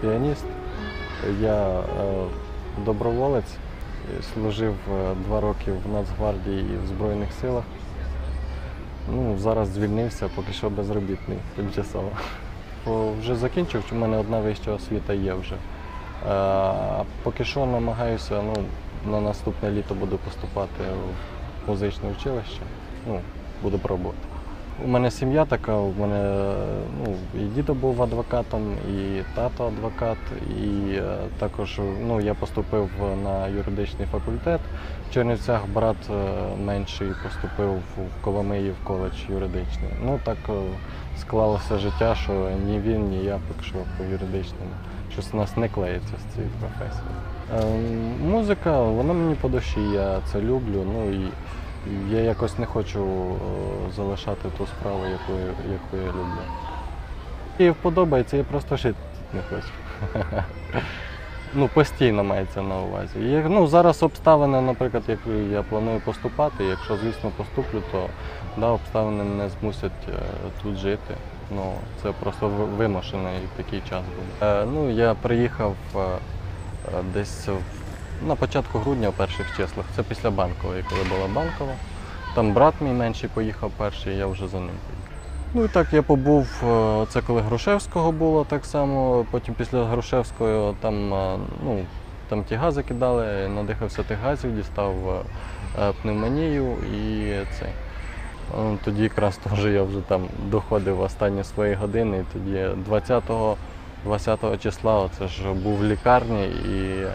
піаніст. Я е, доброволець, е, служив е, два роки в Нацгвардії і в Збройних силах. Ну, зараз звільнився, поки що безробітний тимчасово. Бо Вже закінчив, у мене одна вища освіта є вже. А поки що намагаюся, ну, на наступне літо буду поступати в музичне училище. Ну, буду пробувати. У мене сім'я така, у мене ну, і дідо був адвокатом, і тато адвокат, і е, також ну, я поступив на юридичний факультет. В Чернівцях брат е, менший поступив в Коломиї коледж юридичний. Ну так е, склалося життя, що ні він, ні я що по юридичному. Щось у нас не клеїться з цією професією. Е, Музика, вона мені по душі, я це люблю. Ну і я якось не хочу е, залишати ту справу, яку, яку я люблю. І подобається, я просто жити не хочу. Ну, постійно мається на увазі. Як- ну, зараз обставини, наприклад, як я планую поступати, якщо, звісно, поступлю, то да, обставини мене змусять е, тут жити. Ну, це просто вимушений такий час буде. Е, ну, я приїхав е, десь в- на початку грудня, в перших числах. Це після банкової, коли була банкова. Там брат мій менший поїхав перший, я вже за ним поїхав. Ну і так я побув, е, це коли Грушевського було так само. Потім після Грушевського там, е, ну, там ті гази кидали, надихався тих газів, дістав е, пневмонію і цей. Тоді якраз теж я вже там доходив останні свої години. І тоді 20-го 20 числа оце ж був в лікарні і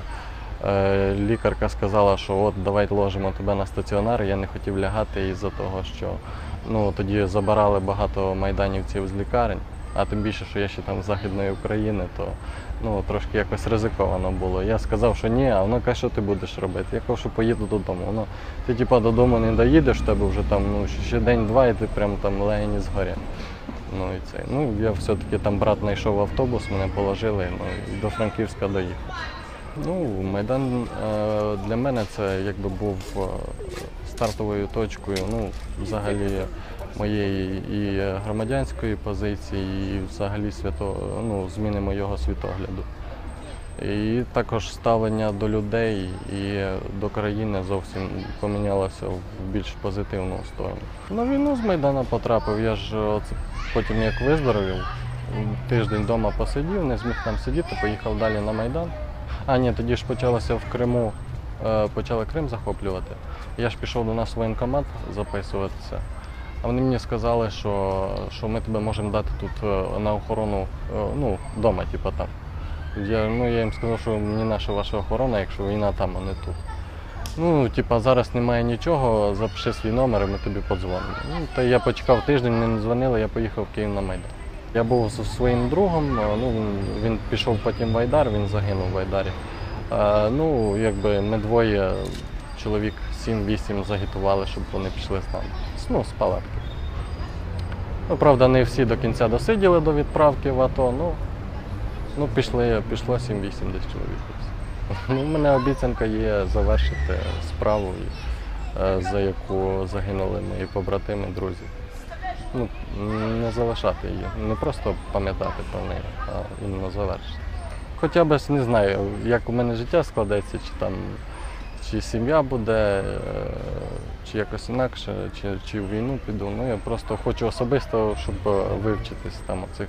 лікарка сказала, що от давай ложимо тебе на стаціонар. Я не хотів лягати із-за того, що ну, тоді забирали багато майданівців з лікарень, а тим більше, що я ще там з Західної України, то ну, трошки якось ризиковано було. Я сказав, що ні, а воно каже, що ти будеш робити? Я кажу, що поїду додому. Воно, ти типа додому не доїдеш, тебе вже там ну, ще день-два, і ти прям там легені згорять. Ну, і це. ну, я все-таки там брат знайшов автобус, мене положили, ну, і до Франківська доїхав. Ну, Майдан е, для мене це якби був е, стартовою точкою ну, взагалі моєї і громадянської позиції, і взагалі свято, ну, зміни моєго світогляду. І також ставлення до людей і до країни зовсім помінялося в більш позитивну сторону. На війну з Майдана потрапив. Я ж от потім як виздоровів, тиждень вдома посидів, не зміг там сидіти, поїхав далі на Майдан. А ні, тоді ж почалося в Криму, е, почали Крим захоплювати. Я ж пішов до нас в воєнкомат записуватися. А вони мені сказали, що, що ми тебе можемо дати тут е, на охорону е, ну, вдома, типу там. Я, ну, я їм сказав, що мені наша ваша охорона, якщо війна там, а не тут. Ну, типа, зараз немає нічого, запиши свій номер, і ми тобі подзвонимо. Ну, та я почекав тиждень, не дзвонили, я поїхав в Київ на Майдан. Я був зі своїм другом, е, ну, він, пішов потім в Айдар, він загинув в Айдарі. Е, ну, якби ми двоє, чоловік 7-8 загітували, щоб вони пішли з нами. Ну, з палатки. Ну, правда, не всі до кінця досиділи до відправки в АТО, ну, ну пішли, пішло 7-8 десь чоловік. Ну, у мене обіцянка є завершити справу, е, за яку загинули мої побратими, друзі. Ну, не залишати її, не просто пам'ятати про неї, а іменно завершити. Хоча б не знаю, як у мене життя складеться, чи там чи сім'я буде, е, чи якось інакше, чи, чи в війну піду. Ну я просто хочу особисто, щоб вивчитись там оцих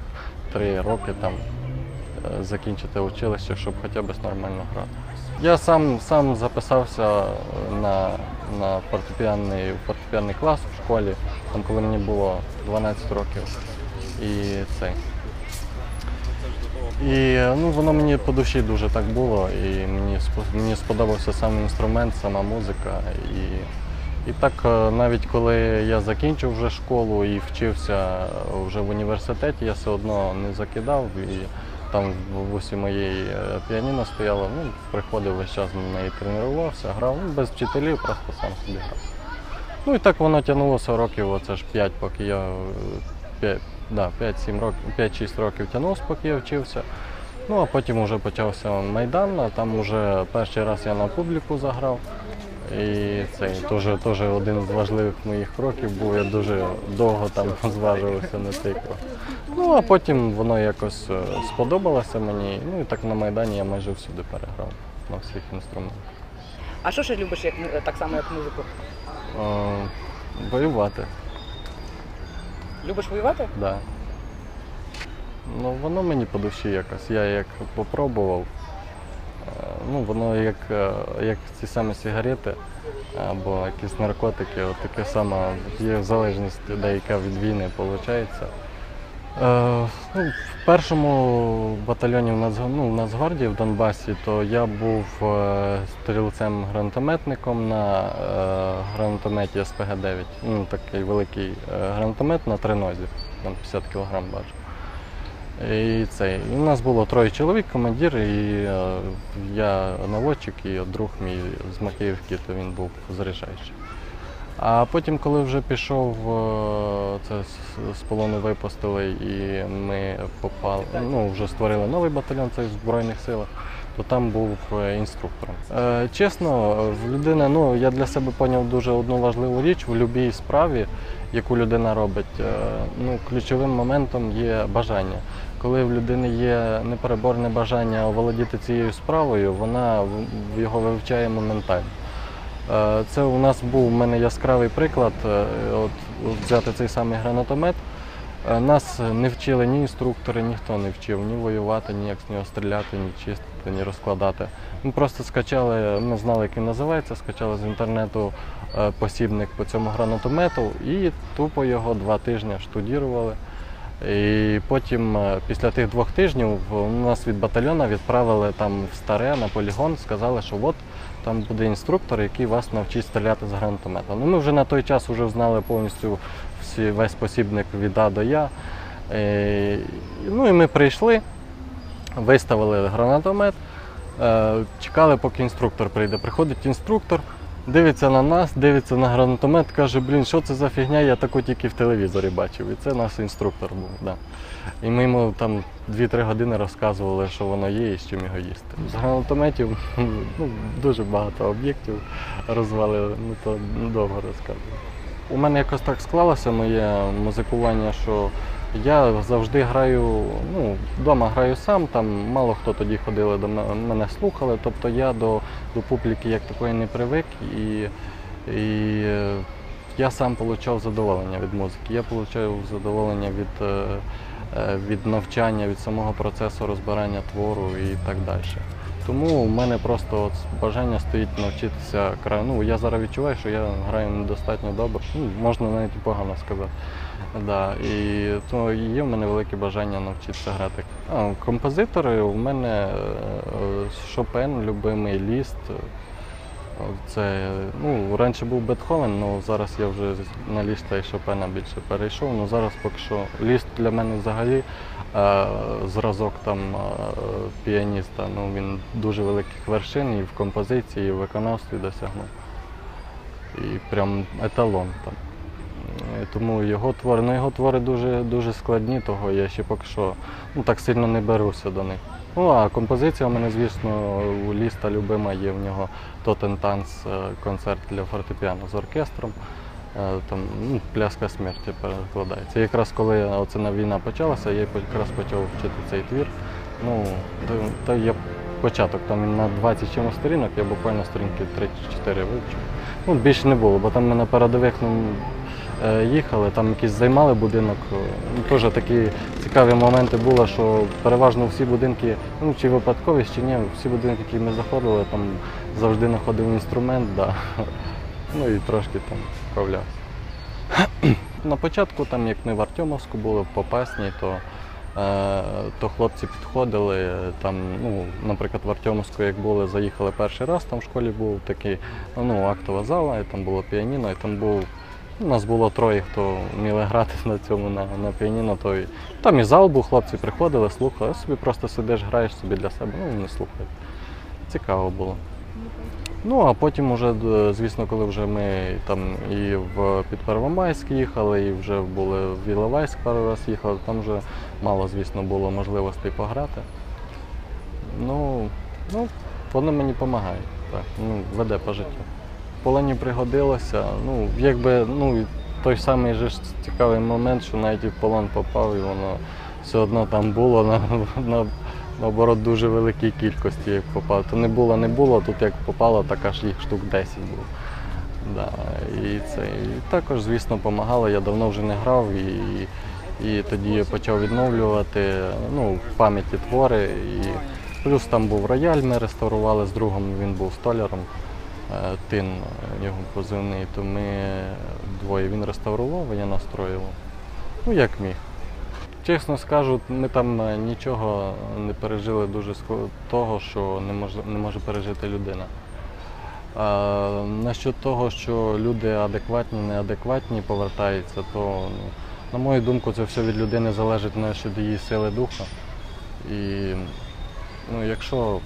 три роки там е, закінчити училище, щоб хоча б нормально грати. Я сам, сам записався на, на фортепіанний, фортепіанний клас в школі, там, коли мені було 12 років. І цей. І ну, воно мені по душі дуже так було, і мені, мені сподобався сам інструмент, сама музика. І, і так е, навіть коли я закінчив вже школу і вчився вже в університеті, я все одно не закидав. І там в вусі моєї е, піаніно стояло, ну, приходив весь час на неї тренувався, грав, ну, без вчителів, просто сам собі грав. Ну і так воно тягнулося років, оце ж 5, поки я е, 5, да, 5-7 років, 5-6 років тягнувся, поки я вчився. Ну а потім вже почався Майдан, а там вже перший раз я на публіку заграв. І це теж, теж один з важливих моїх кроків був. Я дуже довго там зважувався на цей крок. Ну а потім воно якось е, сподобалося мені. Ну і так на Майдані я майже всюди переграв на всіх інструментах. А що ще любиш як, так само, як музику? Е, Воювати, Любиш воювати? Да. Ну, воно мені по душі якось. Я як попробував, е, ну, воно як, е, як ці самі сигарети або якісь наркотики, от таке саме є залежність деяка від війни, виходить. Е, ну, в першому батальйоні в, Нацг... ну, в Нацгвардії в Донбасі, то я був е, стрільцем-гранатометником на е, гранатометі СПГ-9. Ну, такий великий е, гранатомет на тринозі, там 50 кг бачу. І це, і у нас було троє чоловік, командир, і е, я наводчик, і друг мій з Макіївки, то він був заряджаючий. А потім, коли вже пішов, е, це з- полону випустили, і ми попали, ну, вже створили новий батальйон це в Збройних силах, то там був е, інструктором. Е, Чесно, в людини, ну я для себе поняв дуже одну важливу річ в будь-якій справі, яку людина робить. Ну, ключовим моментом є бажання. Коли в людини є непереборне бажання оволодіти цією справою, вона його вивчає моментально. Е, Це у нас був у мене яскравий приклад. е, От, взяти цей самий гранатомет. Е, Нас не вчили ні інструктори, ніхто не вчив ні воювати, ні як з нього стріляти, ні чистити, ні розкладати. Ми просто скачали, ми знали, як він називається, скачали з інтернету посібник по цьому гранатомету і тупо його два тижні штудірували. І потім, після тих двох тижнів, нас від батальйону відправили там в старе на полігон, сказали, що от там буде інструктор, який вас навчить стріляти з гранатомета. Ну, ми вже на той час вже знали повністю всі, весь посібник від А до Я. Е, ну і ми прийшли, виставили гранатомет, е, чекали, поки інструктор прийде. Приходить інструктор, дивиться на нас, дивиться на гранатомет, каже, блін, що це за фігня, я таку тільки в телевізорі бачив. І це наш інструктор був. Да. І ми йому там 2-3 години розказували, що воно є і з чим його їсти. З гранатометів ну, дуже багато об'єктів розвалили, ну то довго розказувати. У мене якось так склалося моє музикування, що я завжди граю, ну, вдома граю сам, там мало хто тоді ходили до мене, слухали, тобто я до, до публіки як такої не привик і, і е, я сам отримав задоволення від музики. Я отримав задоволення від, е, е, від навчання, від самого процесу розбирання твору і так далі. Тому у мене просто от бажання стоїть навчитися краю. Ну, я зараз відчуваю, що я граю недостатньо добре. Ну, можна навіть погано сказати. Да, і то є в мене велике бажання навчитися грати. А, композитори у мене е, Шопен, любимий ліст. Це, ну, раніше був Бетховен, але зараз я вже на ліста і Шопена більше перейшов. Ну зараз поки що ліст для мене взагалі е, зразок там е, піаніста. Ну, він дуже великих вершин і в композиції, і в виконавстві досягнув. І прям еталон там. Тому його твори, ну його твори дуже, дуже складні, того я ще поки що ну, так сильно не беруся до них. Ну а композиція у мене, звісно, у ліста любима є в нього Тотен Танц е, концерт для фортепіано з оркестром. Е, Там ну, пляска смерті перекладається. Якраз коли оця війна почалася, я якраз почав вчити цей твір. Ну, то, є початок, там на 20 чимось сторінок, я буквально сторінки 3-4 вивчив. Ну, більше не було, бо там ми на передових ну, їхали, там якийсь займали будинок. е, теж такі цікаві моменти були, що переважно всі будинки, ну чи випадковість, чи ні, всі будинки, які ми заходили, там завжди знаходив інструмент, да. ну і трошки там вправлявся. На початку, там, як ми в Артемовську були, в Попасній, то, е, то хлопці підходили. Там, ну, наприклад, в Артемовську, як були, заїхали перший раз, там в школі був такий ну, актова зала, і там було піаніно, і там був. У нас було троє, хто вміли грати на цьому на, на піаніно. То і, там і зал був, хлопці приходили, слухали, собі просто сидиш, граєш собі для себе, ну не слухають. Цікаво було. Ну, а потім, уже, звісно, коли вже ми там і в під Первомайськ їхали, і вже були в Іловайськ пару раз їхали, там вже мало, звісно, було можливостей пограти. Ну, ну воно мені допомагає, так, ну, веде по життю. Полоні пригодилося. Ну, якби, ну, той самий же ж цікавий момент, що навіть і в полон попав, і воно все одно там було на, на, наоборот дуже великій кількості, як попав. То не було, не було, тут як попало, так аж їх штук 10 було. Да, і це і також, звісно, допомагало. Я давно вже не грав і, і тоді я почав відновлювати ну, пам'яті твори. І плюс там був рояль, ми реставрували з другом, він був столяром. Е, Тин е, його позивний, то ми двоє він реставрував, а я настроював. Ну, як міг. Чесно скажу, ми там е, нічого не пережили дуже того, що не може, не може пережити людина. А, насчет того, що люди адекватні, неадекватні повертаються, то, на мою думку, це все від людини залежить насчет її сили духа. І ну, якщо.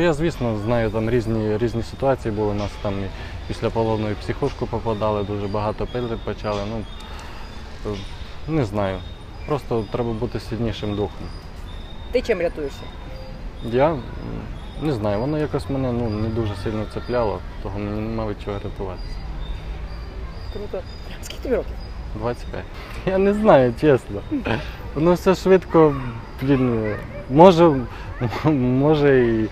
Я, звісно, знаю, там різні, різні ситуації були. У нас там і після полону і психушку попадали, дуже багато пили почали. Ну, не знаю. Просто треба бути сильнішим духом. Ти чим рятуєшся? Я не знаю, воно якось мене ну, не дуже сильно цепляло, того мені нема від чого рятуватися. Круто. Скільки тобі років? 25. Я не знаю, чесно. Воно все швидко, блін, може, може і,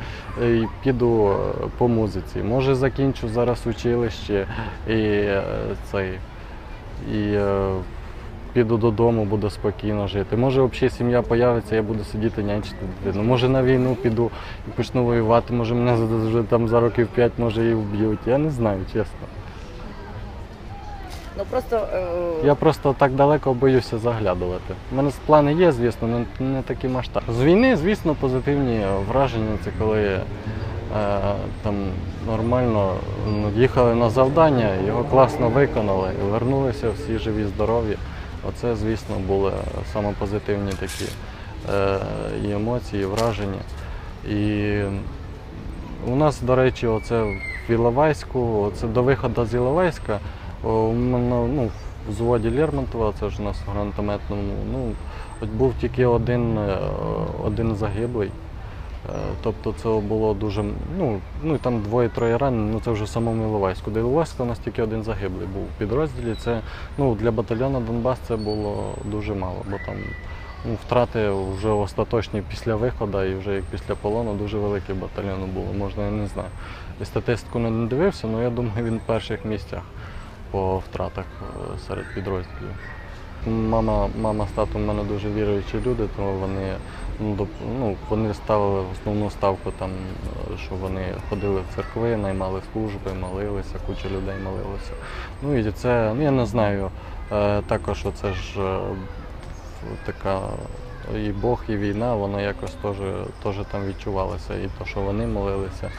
і піду по музиці, може закінчу зараз училище і е, цей. І е, піду додому, буду спокійно жити. Може, взагалі сім'я появиться, я буду сидіти нянчити дитину. Може на війну піду і почну воювати, може мене там за років 5 може і вб'ють. Я не знаю, чесно. Ну просто е, Я просто так далеко боюся заглядувати. У мене плани є, звісно, але не такі масштабні. З війни, звісно, позитивні враження це коли е, там нормально їхали на завдання, його класно виконали, і вернулися всі живі, здорові. Оце, звісно, були саме позитивні такі е, і емоції, і враження. І у нас, до речі, оце в Іловайську, це до виходу з Іловайська, у мене, ну, в взводі Лермонтова, це ж у нас в гранатометному, ну, був тільки один, е, один загиблий. Е, Тобто це було дуже, ну, ну там двоє-троє ранені, ну це вже в самому Іловайську. До Іловайська у нас тільки один загиблий був у підрозділі. Це ну, для батальйону Донбас це було дуже мало, бо там ну, втрати вже остаточні після виходу і вже як після полону дуже велике батальйону було. Можна, я не знаю. І статистику не дивився, але я думаю, він в перших місцях по втратах е, серед підрозділів. Мама, мама з татом в мене дуже віруючі люди, тому вони, ну, ну, вони ставили основну ставку, там, е, що вони ходили в церкви, наймали служби, молилися, куча людей молилася. Ну і це, ну я не знаю, е, також оце ж така і Бог, і війна, воно якось теж, там відчувалося. І те, що вони молилися,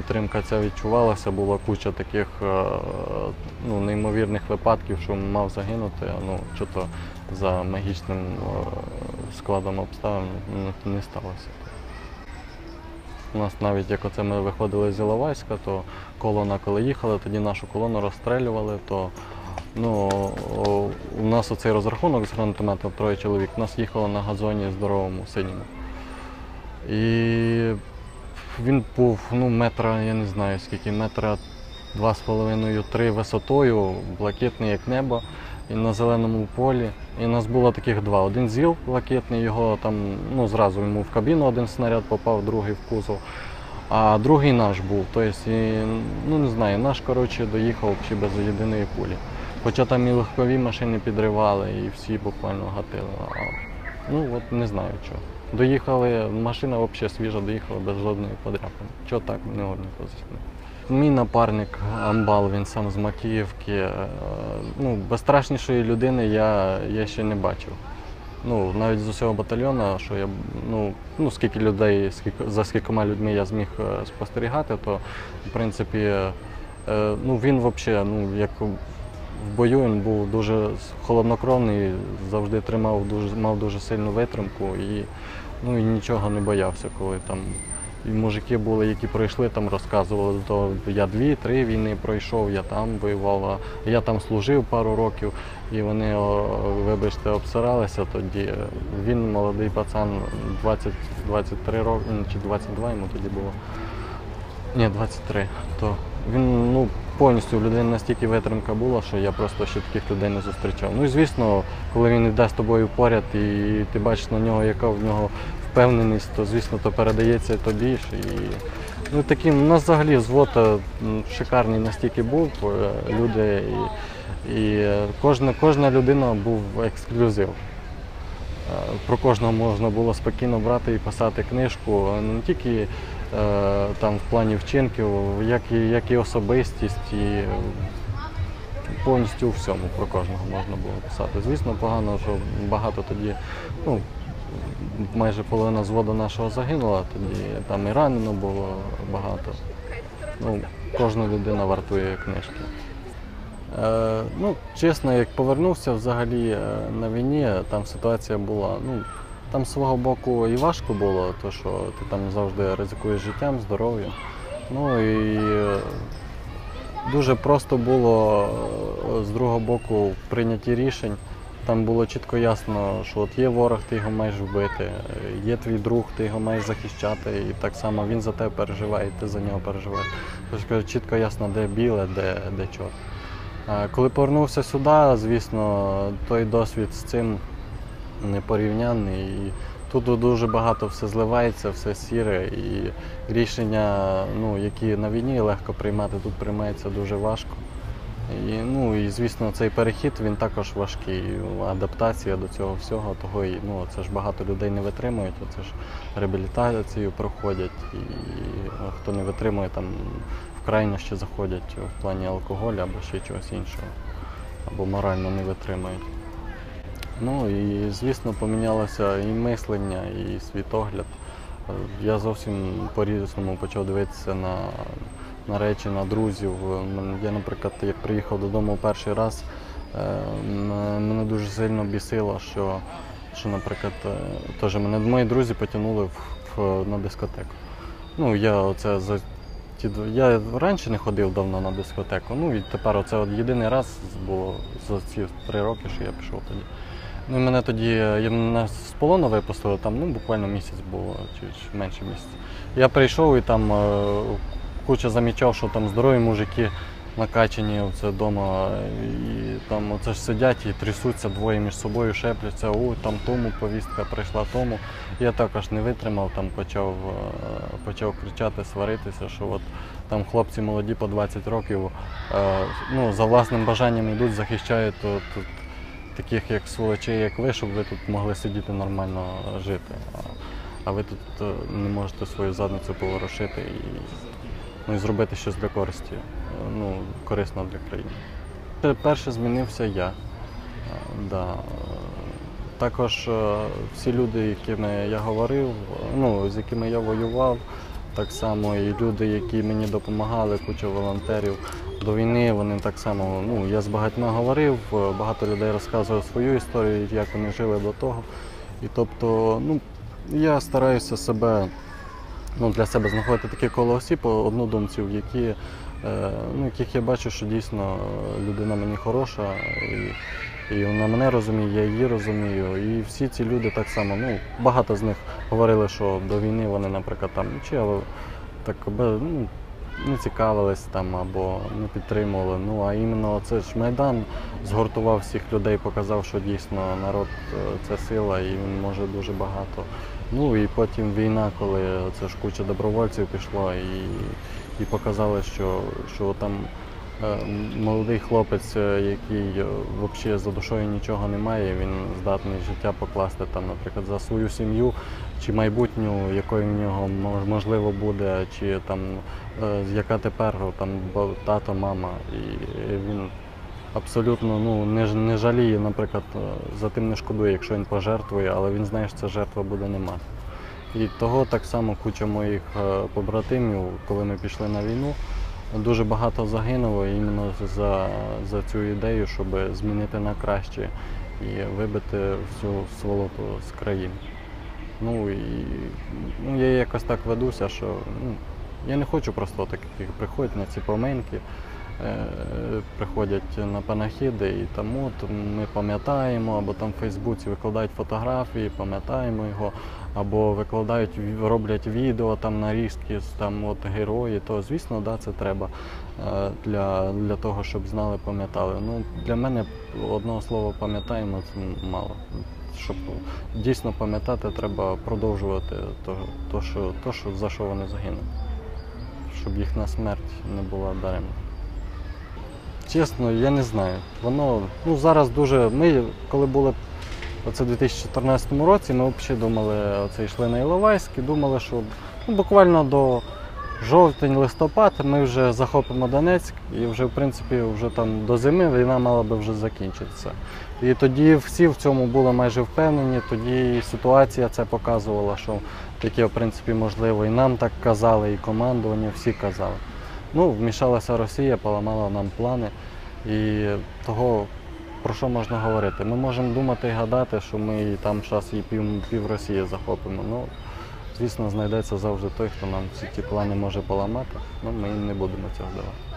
підтримка ця відчувалася, була куча таких е, ну, неймовірних випадків, що мав загинути, ну, що то за магічним е, складом обставин ну, не сталося. У нас навіть як оце ми виходили з Іловайська, то колона, коли їхали, тоді нашу колону розстрелювали, то ну, у нас оцей розрахунок з гранатометом троє чоловік, у нас їхало на газоні здоровому, синьому. І він був ну, метра, я не знаю скільки, метра два з половиною, три висотою, блакитний як небо, і на зеленому полі. І нас було таких два. Один зіл блакитний, його там ну, зразу йому в кабіну один снаряд попав, другий в кузов. А другий наш був. Тобто, і, ну не знаю, наш коротше, доїхав взагалі без єдиної пулі. Хоча там і легкові машини підривали, і всі буквально гатили. А, ну от не знаю чого. Доїхали, машина взагалі свіжа, доїхала без жодної подряпини. Чого так не пояснити. Мій напарник Амбал, він сам з Макіївки. Е, Ну, безстрашнішої людини я, я ще не бачив. Ну, навіть з усього батальйону, що я ну, ну скільки людей, скільки, за скількома людьми я зміг е, спостерігати, то в принципі е, ну, він взагалі, ну, як в бою він був дуже холоднокровний, завжди тримав дуже, мав дуже сильну витримку і, ну, і нічого не боявся, коли там. Мужики були, які пройшли, там розказували, то я дві-три війни пройшов, я там воював, я там служив пару років, і вони, вибачте, обсиралися тоді. Він молодий пацан, 20, 23 роки, чи 22 йому тоді було. Ні, 23. То він ну, повністю у людини настільки витримка була, що я просто ще таких людей не зустрічав. Ну і звісно, коли він йде з тобою поряд і ти бачиш на нього, яка в нього впевненість, то звісно то передається тобі. І, ну, таким, у нас взагалі звод е, шикарний настільки був, е, люди, і, і е, кожна, кожна людина був ексклюзив. Про кожного можна було спокійно брати і писати книжку, не тільки там в плані вчинків, як і, як і особистість, і повністю у всьому про кожного можна було писати. Звісно, погано, що багато тоді, ну, майже половина зводу нашого загинула, тоді там і ранено було багато. Ну, кожна людина вартує книжки. Е, ну, чесно, як повернувся взагалі е, на війні, там ситуація була. Ну, там свого боку і важко було, то що ти там завжди ризикуєш життям, здоров'ям. Ну і е, дуже просто було е, з другого боку в прийнятті рішень. Там було чітко ясно, що от є ворог, ти його маєш вбити, е, є твій друг, ти його маєш захищати, і так само він за тебе переживає, і ти за нього переживаєш. Тобто чітко ясно, де біле, де, де чорне. Коли повернувся сюди, звісно, той досвід з цим непорівнянний. І тут дуже багато все зливається, все сіре, і рішення, ну, які на війні легко приймати, тут приймається дуже важко. І, ну, і звісно, цей перехід він також важкий. Адаптація до цього всього, того і ну, це ж багато людей не витримують, це ж реабілітацію проходять, і хто не витримує, там в крайнощі заходять в плані алкоголю або ще чогось іншого, або морально не витримують. Ну і звісно помінялося і мислення, і світогляд. Я зовсім по-різному почав дивитися на, на речі, на друзів. Я, наприклад, як приїхав додому перший раз, е, мене дуже сильно бісило, що, що наприклад, е, теж мене мої друзі потягнули в, в, на дискотеку. Ну, я оце за я раніше не ходив давно на дискотеку. Ну і тепер оце от єдиний раз було за ці три роки, що я пішов тоді. Ну, мене тоді я мене з полону випустили, там ну, буквально місяць було, чи, менше місяця. Я прийшов і там е, куча замічав, що там здорові мужики накачані це вдома, і там оце ж сидять і трясуться двоє між собою, шепляться, о, там тому повістка прийшла тому. Я також не витримав, там почав, е, почав кричати, сваритися, що от там хлопці молоді по 20 років е, ну, за власним бажанням йдуть, захищають тут таких як сволочей, як ви, щоб ви тут могли сидіти нормально жити. А, ви тут е, не можете свою задницю поворушити і, ну, і зробити щось для користі, е, ну, корисно для країни. Перше змінився я. Е, Да. Також всі люди, якими я говорив, ну, з якими я воював, так само і люди, які мені допомагали, куча волонтерів до війни, вони так само, ну, я з багатьма говорив, е, багато людей розказував свою історію, як вони жили до того. І тобто, ну, я стараюся себе ну, для себе знаходити таке коло осіб, однодумців, які, е, ну, яких я бачу, що дійсно е, людина мені хороша, і, і вона мене розуміє, я її розумію. І всі ці люди так само, ну, багато з них говорили, що до війни вони, наприклад, там чи але так ну, не цікавились там або не підтримували. Ну а іменно це ж Майдан згуртував всіх людей, показав, що дійсно народ е, це сила і він може дуже багато. Ну і потім війна, коли це ж куча добровольців пішло, і, і показали, що, що там молодий хлопець, е, який взагалі за душою нічого не має, він здатний життя покласти там, наприклад, за свою сім'ю чи майбутню, якою в нього можливо буде, чи там е, яка тепер там тато, мама, і він абсолютно ну, не, не жаліє, наприклад, е, за тим не шкодує, якщо він пожертвує, але він знає, що ця жертва буде нема. І того так само куча моїх е, побратимів, коли ми пішли на війну, дуже багато загинуло іменно за, за цю ідею, щоб змінити на краще і вибити всю сволоту з країни. Ну і ну, я якось так ведуся, що ну, я не хочу просто так як приходити на ці поминки. Е, приходять на панахіди і от ми пам'ятаємо, або там в Фейсбуці викладають фотографії, пам'ятаємо його, або викладають, роблять відео там нарізки з там от герої, то звісно, да, це треба е, для, для того, щоб знали, пам'ятали. Ну, для мене одного слова пам'ятаємо це мало. Щоб дійсно пам'ятати, треба продовжувати то, то, що, то, що, за що вони загинули. Щоб їхня смерть не була даремна. Чесно, я не знаю. Воно ну, зараз дуже. Ми, коли були оце в 2014 році, ми взагалі думали, оце йшли на Іловайськ і думали, що ну, буквально до жовтень-листопад ми вже захопимо Донецьк і вже, в принципі, вже там до зими війна мала би вже закінчитися. І тоді всі в цьому були майже впевнені, тоді ситуація це показувала, що таке, в принципі, можливо. І нам так казали, і командування, всі казали. Ну, вмішалася Росія, поламала нам плани. І того, про що можна говорити? Ми можемо думати і гадати, що ми там зараз і пів, пів Росії захопимо. Ну, звісно, знайдеться завжди той, хто нам всі ті плани може поламати. Ну, ми не будемо цього давати.